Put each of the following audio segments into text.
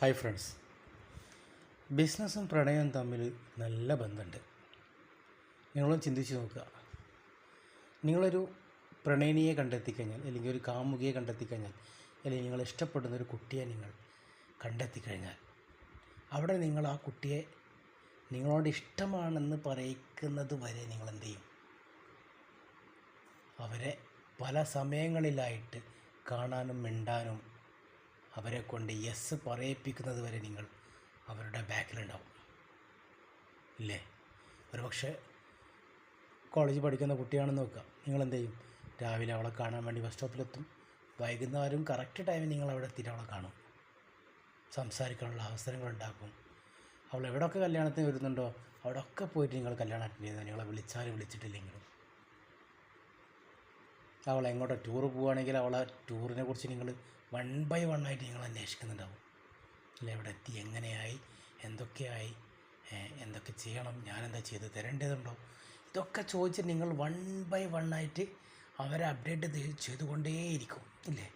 Hi friends ബിസിനസ്സും പ്രണയവും തമ്മിൽ നല്ല ബന്ധമുണ്ട്. നിങ്ങളും ചിന്തിച്ച് നോക്കുക. നിങ്ങളൊരു പ്രണയിനിയെ കണ്ടെത്തിക്കഴിഞ്ഞാൽ അല്ലെങ്കിൽ ഒരു കാമുകിയെ കണ്ടെത്തിക്കഴിഞ്ഞാൽ അല്ലെങ്കിൽ നിങ്ങൾ ഇഷ്ടപ്പെടുന്ന ഒരു കുട്ടിയെ നിങ്ങൾ കണ്ടെത്തിക്കഴിഞ്ഞാൽ അവിടെ നിങ്ങൾ ആ കുട്ടിയെ നിങ്ങളോട് ഇഷ്ടമാണെന്ന് പറയിക്കുന്നത് വരെ നിങ്ങൾ എന്ത് ചെയ്യും? അവരെ പല സമയങ്ങളിലായിട്ട് കാണാനും മിണ്ടാനും അവരെ കൊണ്ട് യെസ് പറയിപ്പിക്കുന്നത് വരെ നിങ്ങൾ അവരുടെ ബാക്കിലുണ്ടാവും. ഇല്ലേ? ഒരു പക്ഷേ കോളേജിൽ പഠിക്കുന്ന കുട്ടിയാണെന്ന് നോക്കുക. നിങ്ങൾ എന്ത് ചെയ്യും രാവിലെ അവളെ കാണാൻ വേണ്ടി ബസ് സ്റ്റോപ്പിലെത്തും വൈകുന്നേരം കറക്റ്റ് ടൈമിൽ നിങ്ങൾ അവിടെ എത്തിയിട്ട് അവളെ കാണും. സംസാരിക്കാനുള്ള അവസരങ്ങൾ ഉണ്ടാക്കും. അവൾ എവിടെയൊക്കെ കല്യാണത്തിന് വരുന്നുണ്ടോ? അവിടെയൊക്കെ പോയിട്ട് നിങ്ങൾ കല്യാണം അറ്റൻഡ് ചെയ്യുന്നത് നിങ്ങളെ വിളിച്ചാലും വിളിച്ചിട്ടില്ലെങ്കിലും. അവൾ എങ്ങോട്ടോ ടൂർ പോവുകയാണെങ്കിൽ അവളെ ടൂറിനെ കുറിച്ച് നിങ്ങൾ വൺ ബൈ വൺ ആയിട്ട് നിങ്ങൾ അന്വേഷിക്കുന്നുണ്ടാവും. അല്ല? എവിടെ എത്തി? എങ്ങനെയായി? എന്തൊക്കെയായി? എന്തൊക്കെ ചെയ്യണം? ഞാനെന്താ ചെയ്ത് തരേണ്ടതുണ്ടോ? ഇതൊക്കെ ചോദിച്ച് നിങ്ങൾ വൺ ബൈ വൺ ആയിട്ട് അവരെ അപ്ഡേറ്റ് ചെയ്തുകൊണ്ടേയിരിക്കും. ഇല്ലേ?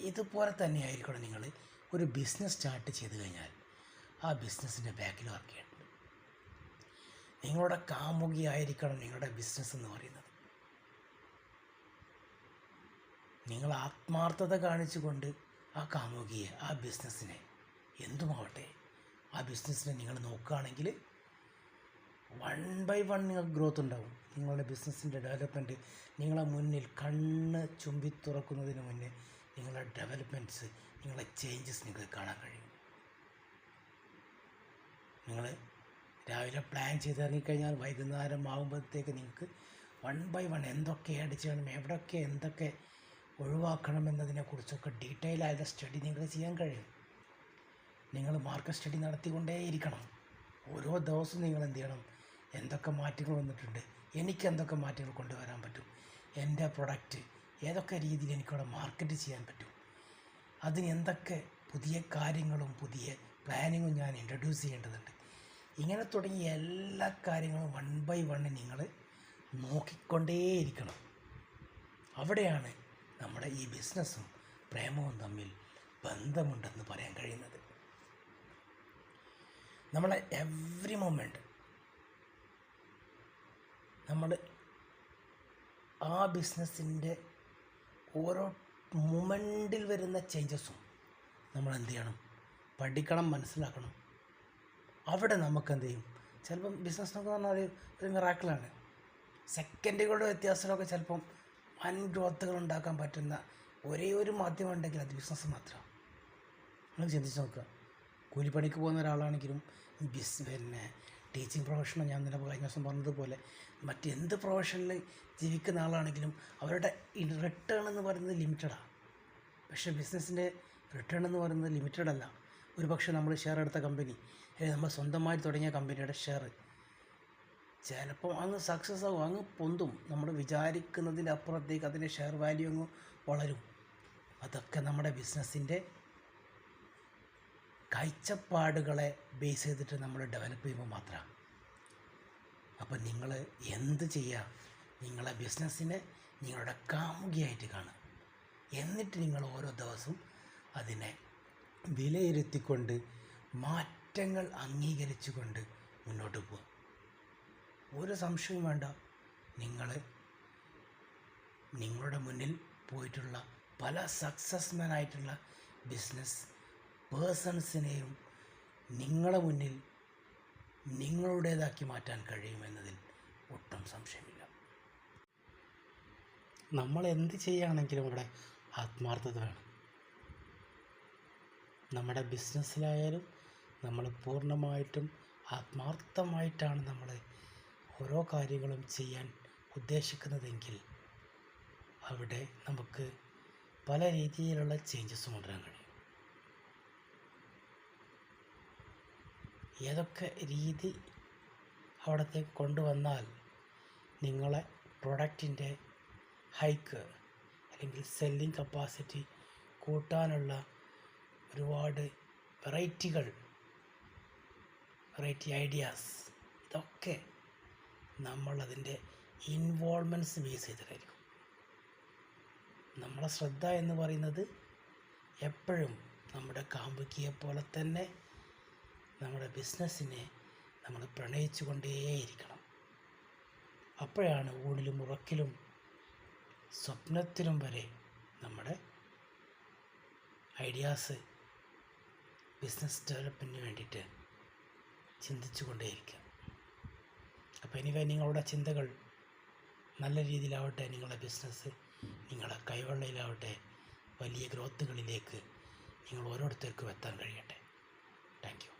ഇതുപോലെ തന്നെയായിരിക്കണം നിങ്ങൾ ഒരു ബിസിനസ് സ്റ്റാർട്ട് ചെയ്ത് കഴിഞ്ഞാൽ ആ ബിസിനസ്സിന്റെ ബാക്കിൽ വർക്ക് ചെയ്യേണ്ടത് നിങ്ങളുടെ കാമുകിയായിരിക്കണം നിങ്ങളുടെ ബിസിനസ് എന്ന് പറയുന്നത്. നിങ്ങൾ ആത്മാർത്ഥത കാണിച്ചുകൊണ്ട് ആ കാമുകിയെ ആ ബിസിനസ്സിനെ എന്തുമാവട്ടെ ആ ബിസിനസ്സിനെ നിങ്ങൾ നോക്കുകയാണെങ്കിൽ വൺ ബൈ വൺ നിങ്ങൾക്ക് ഗ്രോത്ത് ഉണ്ടാവും. നിങ്ങളുടെ ബിസിനസ്സിന്റെ ഡെവലപ്മെന്റ് നിങ്ങളെ മുന്നിൽ കണ്ണ് ചുംബി തുറക്കുന്നതിന് മുന്നേ നിങ്ങളുടെ ഡെവലപ്മെന്റ്സ് നിങ്ങളുടെ ചേഞ്ചസ് നിങ്ങൾക്ക് കാണാൻ കഴിയും. നിങ്ങൾ രാവിലെ പ്ലാൻ ചെയ്തിറങ്ങിക്കഴിഞ്ഞാൽ വൈകുന്നേരം ആകുമ്പോഴത്തേക്ക് നിങ്ങൾക്ക് വൺ ബൈ വൺ എന്തൊക്കെ അടിച്ചു വേണം എവിടെയൊക്കെ എന്തൊക്കെ ഒഴിവാക്കണം എന്നതിനെക്കുറിച്ചൊക്കെ ഡീറ്റെയിൽ ആയ സ്റ്റഡി നിങ്ങൾക്ക് ചെയ്യാൻ കഴിയും. നിങ്ങൾ മാർക്കറ്റ് സ്റ്റഡി നടത്തിക്കൊണ്ടേയിരിക്കണം. ഓരോ ദിവസവും നിങ്ങൾ എന്ത് ചെയ്യണം? എന്തൊക്കെ മാറ്റങ്ങൾ വന്നിട്ടുണ്ട്? എനിക്ക് എന്തൊക്കെ മാറ്റങ്ങൾ കൊണ്ടുവരാൻ പറ്റും? എന്റെ പ്രൊഡക്റ്റ് ഏതൊക്കെ രീതിയിൽ എനിക്കവിടെ മാർക്കറ്റ് ചെയ്യാൻ പറ്റും? അതിന് എന്തൊക്കെ പുതിയ കാര്യങ്ങളും പുതിയ പ്ലാനിങ്ങും ഞാൻ ഇൻട്രൊഡ്യൂസ് ചെയ്യേണ്ടതുണ്ട്. ഇങ്ങനെ തുടങ്ങിയ എല്ലാ കാര്യങ്ങളും വൺ ബൈ വൺ നിങ്ങൾ നോക്കിക്കൊണ്ടേയിരിക്കണം. അവിടെയാണ് നമ്മുടെ ഈ ബിസിനസ്സും പ്രേമവും തമ്മിൽ ബന്ധമുണ്ടെന്ന് പറയാൻ കഴിയുന്നത്. നമ്മളെ എവറി മൊമെന്റ് നമ്മൾ ആ ബിസിനസ്സിന്റെ ഓരോ മൊമെന്റിൽ വരുന്ന ചേഞ്ചസും നമ്മൾ എന്ത് ചെയ്യണം? പഠിക്കണം മനസ്സിലാക്കണം. അവിടെ നമുക്ക് എന്ത് ചെയ്യും? ചിലപ്പം ബിസിനസ് എന്നൊക്കെ പറഞ്ഞാൽ ഒരു മിറാക്കിളാണ് സെക്കൻഡുകളുടെ വ്യത്യാസത്തിലൊക്കെ ചിലപ്പം വൻ ഗ്രോത്തുകൾ ഉണ്ടാക്കാൻ പറ്റുന്ന ഒരേ ഒരു മാധ്യമം ഉണ്ടെങ്കിൽ അത് ബിസിനസ് മാത്രമാണ് നിങ്ങൾ ചിന്തിച്ച് നോക്കുക. കൂലിപ്പണിക്ക് പോകുന്ന ഒരാളാണെങ്കിലും ബിസ് പിന്നെ ടീച്ചിങ് പ്രൊഫഷനോ ഞാൻ നിലവ് കഴിഞ്ഞ ദിവസം പറഞ്ഞതുപോലെ മറ്റെന്ത് പ്രൊഫഷനിൽ ജീവിക്കുന്ന ആളാണെങ്കിലും അവരുടെ റിട്ടേൺ എന്ന് പറയുന്നത് ലിമിറ്റഡാണ് പക്ഷേ ബിസിനസ്സിന്റെ റിട്ടേൺ എന്ന് പറയുന്നത് ലിമിറ്റഡല്ല ഒരു പക്ഷേ നമ്മൾ ഷെയർ എടുത്ത കമ്പനി അല്ലെങ്കിൽ നമ്മൾ സ്വന്തമായി തുടങ്ങിയ കമ്പനിയുടെ ഷെയർ ചിലപ്പോൾ അങ്ങ് സക്സസ് ആകും അങ്ങ് പൊന്തും. നമ്മൾ വിചാരിക്കുന്നതിന്റെ അപ്പുറത്തേക്ക് അതിന്റെ ഷെയർ വാല്യൂ അങ്ങ് വളരും. അതൊക്കെ നമ്മുടെ ബിസിനസ്സിന്റെ കാഴ്ചപ്പാടുകളെ ബേസ് ചെയ്തിട്ട് നമ്മൾ ഡെവലപ്പ് ചെയ്യുമ്പോൾ മാത്രമാണ് അപ്പം നിങ്ങൾ എന്ത് ചെയ്യുക നിങ്ങളെ ബിസിനസ്സിനെ നിങ്ങളുടെ കാമുകിയായിട്ട് കാണുക. എന്നിട്ട് നിങ്ങൾ ഓരോ ദിവസവും അതിനെ വിലയിരുത്തിക്കൊണ്ട് മാറ്റങ്ങൾ അംഗീകരിച്ചുകൊണ്ട് മുന്നോട്ട് പോവുക. ഒരു സംശയവും വേണ്ട. നിങ്ങൾ നിങ്ങളുടെ മുന്നിൽ പോയിട്ടുള്ള പല സക്സസ്മാൻ ആയിട്ടുള്ള ബിസിനസ് പേഴ്സൺസിനെയും നിങ്ങളുടെ മുന്നിൽ നിങ്ങളുടേതാക്കി മാറ്റാൻ കഴിയുമെന്നതിൽ ഒട്ടും സംശയമില്ല. നമ്മൾ എന്ത് ചെയ്യുകയാണെങ്കിലും അവിടെ ആത്മാർത്ഥത വേണം. നമ്മുടെ ബിസിനസ്സിലായാലും നമ്മൾ പൂർണമായിട്ടും ആത്മാർത്ഥമായിട്ടാണ് നമ്മൾ ഓരോ കാര്യങ്ങളും ചെയ്യാൻ ഉദ്ദേശിക്കുന്നതെങ്കിൽ അവിടെ നമുക്ക് പല രീതിയിലുള്ള ചേഞ്ചസ് കൊണ്ടുവരാൻ കഴിയും ഏതൊക്കെ രീതി അവിടത്തേക്ക് കൊണ്ടുവന്നാൽ നിങ്ങളെ പ്രൊഡക്റ്റിന്റെ ഹൈക്ക് അല്ലെങ്കിൽ സെല്ലിംഗ് കപ്പാസിറ്റി കൂട്ടാനുള്ള ഒരുപാട് വെറൈറ്റികൾ വെറൈറ്റി ഐഡിയാസ് ഇതൊക്കെ നമ്മളതിന്റെ ഇൻവോൾവ്മെന്റ്സ് ബേസ് ചെയ്തിട്ടായിരിക്കും. നമ്മളെ ശ്രദ്ധ എന്ന് പറയുന്നത് എപ്പോഴും നമ്മുടെ കാമ്പുക്കിയെ പോലെ തന്നെ നമ്മുടെ ബിസിനസ്സിനെ നമ്മൾ പ്രണയിച്ചു കൊണ്ടേയിരിക്കണം അപ്പോഴാണ് ഊണിലും ഉറക്കിലും സ്വപ്നത്തിലും വരെ നമ്മുടെ ഐഡിയാസ് ബിസിനസ് ഡെവലപ്മെന്റിന് വേണ്ടിയിട്ട് ചിന്തിച്ചു കൊണ്ടേയിരിക്കുക അപ്പോൾ എനിവേ നിങ്ങളുടെ ചിന്തകൾ നല്ല രീതിയിലാവട്ടെ നിങ്ങളുടെ ബിസിനസ് നിങ്ങളുടെ കൈവെള്ളയിലാവട്ടെ വലിയ ഗ്രോത്തുകളിലേക്ക് നിങ്ങൾ ഓരോരുത്തർക്കും എത്താൻ കഴിയട്ടെ. Thank you